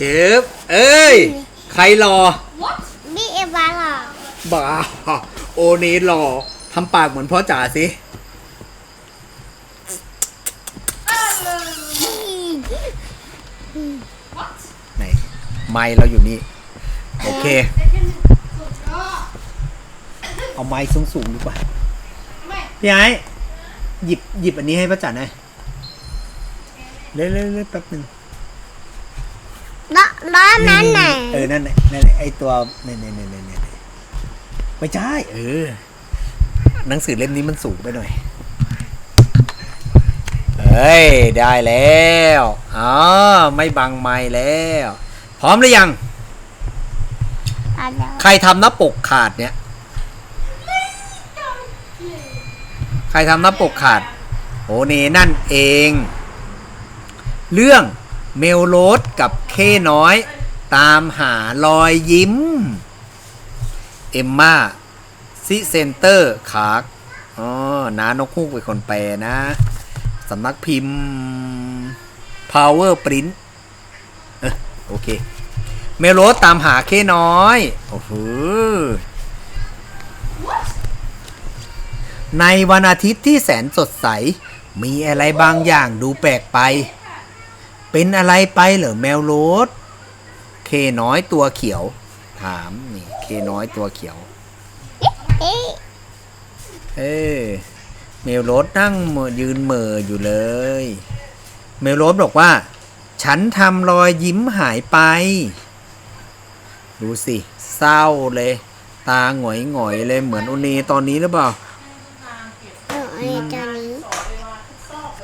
จืบเอ้ย ใครรอบีเอวาหรอบ้า โอนี้รอทำปากเหมือนพ่อจ๋าสิ ไหน ไมค์เราอยู่นี่ โอเค เอาไม้สูงสูงๆดีกว่า พี่ไอ้หยิบหยิบอันนี้ให้ป้าจ๋าหน่อยเร็วๆๆแป๊บหนึ่ง ล้อล้อนั้นไหนเออนั่นแหละนั่นแหละไอตัวเนี่ยเนี่ยเนี่ยเนี่ยเนี่ยไม่ใช่เออ หนังสือเล่มนี้มันสูงไปหน่อยเฮ้ยได้แล้วอ๋อไม่บังไม่แล้ว พร้อมหรือยังอะไรใครทำหน้าปกขาดเนี่ย ใครทำหน้าปกขาดโอเนนั่นเอง เรื่อง เมลโรสกับเคน้อย ตามหารอยยิ้ม เอมมาซิเซนเตอร์ขากอ๋อน้านกฮูกเป็นคนแปลนะ สำนักพิมพ์ Power Print เออโอเค เมลโลสตามหาเคน้อย โอ้โหในวันอาทิตย์ที่แสนสดใส มีอะไรบางอย่างดูแปลกไป เป็นอะไรไปเหรอแมวโรสเคน้อยตัวเขียว ถามนี่เคน้อยตัวเขียว เอ๊ะเออเมลโรสนั่งเหม่อยืนเหม่ออยู่เลย เมลโรสบอกว่า ฉันทำรอยยิ้มหายไป ดูสิ เศร้าเลย ตาหงอยหงอยๆเลยเหมือนโอเนตอนนี้หรือเปล่าเออไอ้ตัวนี้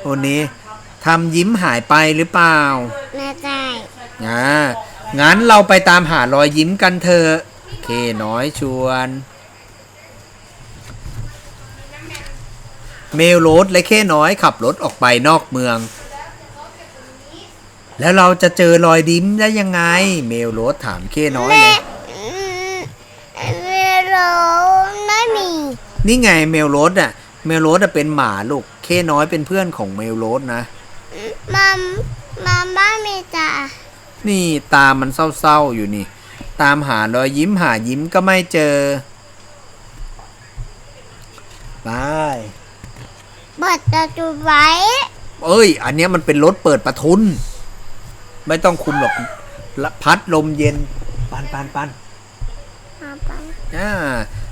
โอเน ทำยิ้มหายไปหรือเปล่าน่าใจอ่างั้นเราไปตามหารอยยิ้มกันเถอะเคน้อยชวน เมลโรสและเคน้อยขับรถออกไปนอกเมือง แล้วเราจะเจอรอยยิ้มได้ยังไง เมลโรสถามเคน้อยเลยอืมเวโรไม่มี นี่ไงเมลโรสอะ เมลโรสอะเป็นหมาลูก เคน้อยเป็นเพื่อนของเมลโรสนะ มัมมัมบ้านมีจ่านี่ตามันเศร้าๆอยู่นี่ ตามหารอยยิ้มหายิ้มก็ไม่เจอ ไป เปิดประตูไว้ เอ้ย อันเนี้ยมันเป็นรถเปิดประทุน ไม่ต้องคุมหรอกละพัดลมเย็น ปันปันปันเอาไปอ่า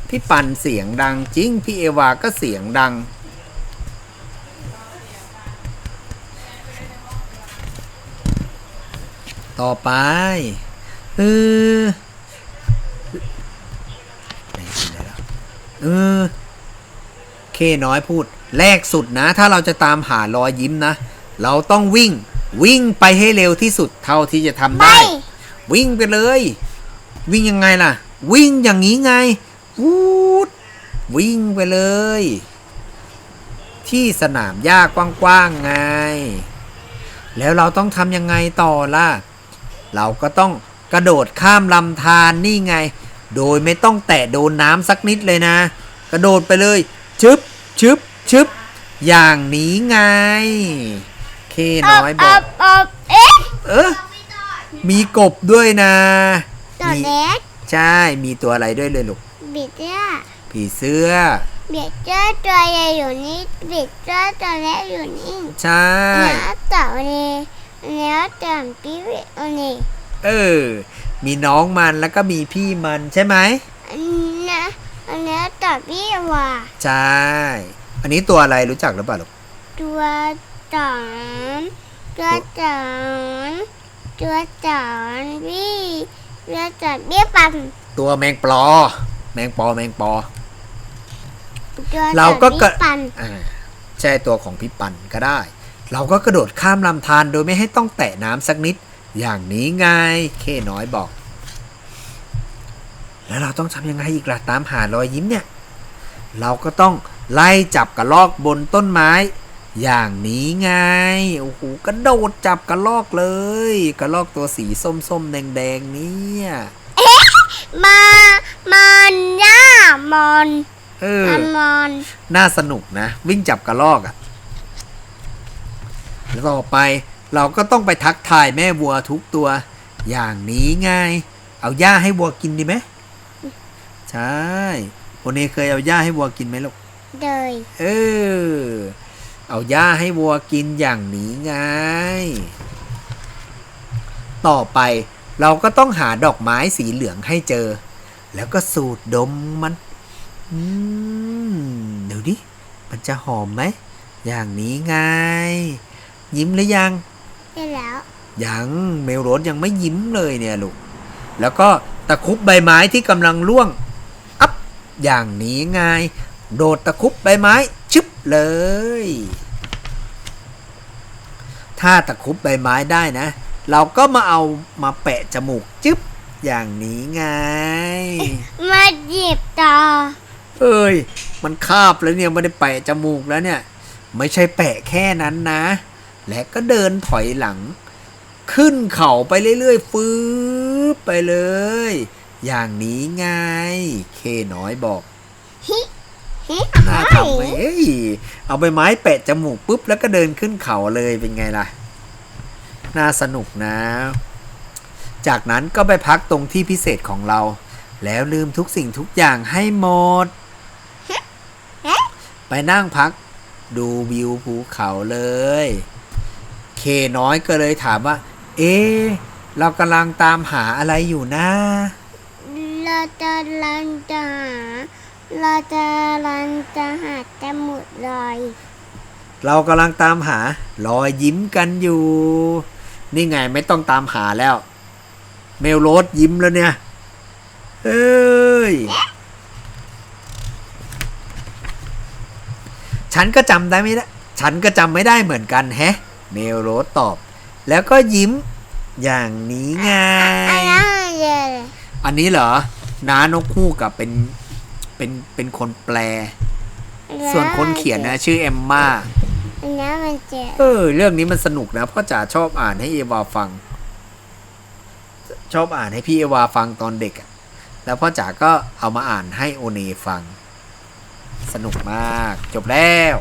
พี่ปันเสียงดังจริง พี่เอวาก็เสียงดัง ต่อไป เออไหนถึงไหนแล้วเออเคน้อยพูด แรกสุดนะ ถ้าเราจะตามหารอยยิ้มนะ เราต้องวิ่ง วิ่งไปให้เร็วที่สุดเท่าที่จะทำไปได้ วิ่งไปเลย วิ่งยังไงล่ะ วิ่งอย่างนี้ไงวูดวิ่งไปเลย ที่สนามหญ้ากว้างๆไง แล้วเราต้องทำยังไงต่อล่ะ เราก็ต้องกระโดดข้ามลำธารนี่ไง โดยไม่ต้องแตะโดนน้ำสักนิดเลยนะ กระโดดไปเลย ชึบชึบชึบอย่างนี้ไง เคน้อยบออบกอบเอ๊ะเออมีกบด้วยนะตัวมีเล็กใช่ มีตัวอะไรด้วยเลยลูก บิดเจ้าผีเสื้อ บิดเจ้าตัวใหญ่อยู่นี่บิดเจ้าตัวเล็กอยู่นี่ใช่ แล้วตัวนี้ แล้วตัวพี่บิดอันนี้เออ มีน้องมันแล้วก็มีพี่มันใช่ไหมอันนี้นะอันนี้ตัวพี่ว่าใช่อันนี้ตัวอะไรรู้จักหรือเปล่าลูกตัวสอนตัวสอนตัวสอนพี่ตัวสอนพี่ปันตัวแมงปลอ แมงปอแมงปอตัวสอนเราก็กระพี่ปันอ่าใช่ตัวของพี่ปันก็ได้ เราก็กระโดดข้ามลำธารโดยไม่ให้ต้องแตะน้ำสักนิด อย่างนี้ไงเคน้อยบอก แล้วเราต้องทำยังไงอีกล่ะตามหารอยยิ้มเนี่ย เราก็ต้องไล่จับกระลอกบนต้นไม้ อย่างนี้ไงโอ้โหกระโดดจับกระลอกเลย กระลอกตัวสีส้มๆแดงๆเนี่ยมามันย่ามอนเออมันมอนน่าสนุกนะ วิ่งจับกระลอกอะ่ะแล้ว ต่อไปเราก็ต้องไปทักทายแม่วัวทุกตัว อย่างนี้ไงเอาหญ้าให้วัวกินดีไหมใช่โอเนเคยเอาหญ้าให้วัวกินไหมลูกเลยเออเอาหญ้าให้วัวกินอย่างนี้ไงต่อไปเราก็ต้องหาดอกไม้สีเหลืองให้เจอ แล้วก็สูดดมมันอืมเดี๋ยวดิมันจะหอมไหมอย่างนี้ไงยิ้ มหรือยังได้แล้วยังเมลโรสยังไม่ยิ้มเลยเนี่ยลูกแล้วก็ตะครุบใบไม้ที่กำลังร่วงอัพอย่างนี้ไงโดดตะครุบใบไม้ชึบเลย ถ้าตะครุบใบไม้ได้นะ เราก็มาเอามาแปะจมูกจึ๊บอย่างนี้ไง มาหยิบต่อเอ้ย มันคาบแล้วเนี่ยไม่ได้แปะจมูกแล้วเนี่ย ไม่ใช่แปะแค่นั้นนะ และก็เดินถอยหลัง ขึ้นเขาไปเรื่อยๆ ฟืบไปเลย อย่างนี้ไง เคน้อยบอกฮิฮิน่าทำไหมเอ้ยเอาใบไม้แปะจมูกปุ๊บแล้วก็เดินขึ้นเขาเลยเป็นไงล่ะ น่าสนุกนะ จากนั้นก็ไปพักตรงที่พิเศษของเรา แล้วลืมทุกสิ่งทุกอย่างให้หมด ไปนั่งพักดูวิวภูเขาเลย เคน้อยก็เลยถามว่า เอ๊ะเรากำลังตามหาอะไรอยู่นะ เราจะลันจะหาเราจะลันจะหาจมูกลอย เรากำลังตามหารอยยิ้มกันอยู่ นี่ไงไม่ต้องตามหาแล้ว เมลโรสยิ้มแล้วเนี่ย เอ้ย ฉันก็จำได้ไม่ได้ ฉันก็จำไม่ได้เหมือนกันแฮะ เมลโรสตอบ แล้วก็ยิ้มอย่างนี้ไงอันนั้นเลยอันนี้เหรอ น้านกคู่กับเป็น เป็น เป็นคนแปล ส่วนคนเขียนนะ ชื่อเอมมาอันนั้นมันเจ็บเออ เรื่องนี้มันสนุกนะพ่อจ๋าชอบอ่านให้เอวาฟัง ชอบอ่านให้พี่เอวาฟังตอนเด็กอะแล้วพ่อจ๋าก็เอามาอ่านให้โอเนฟัง สนุกมาก จบแล้ว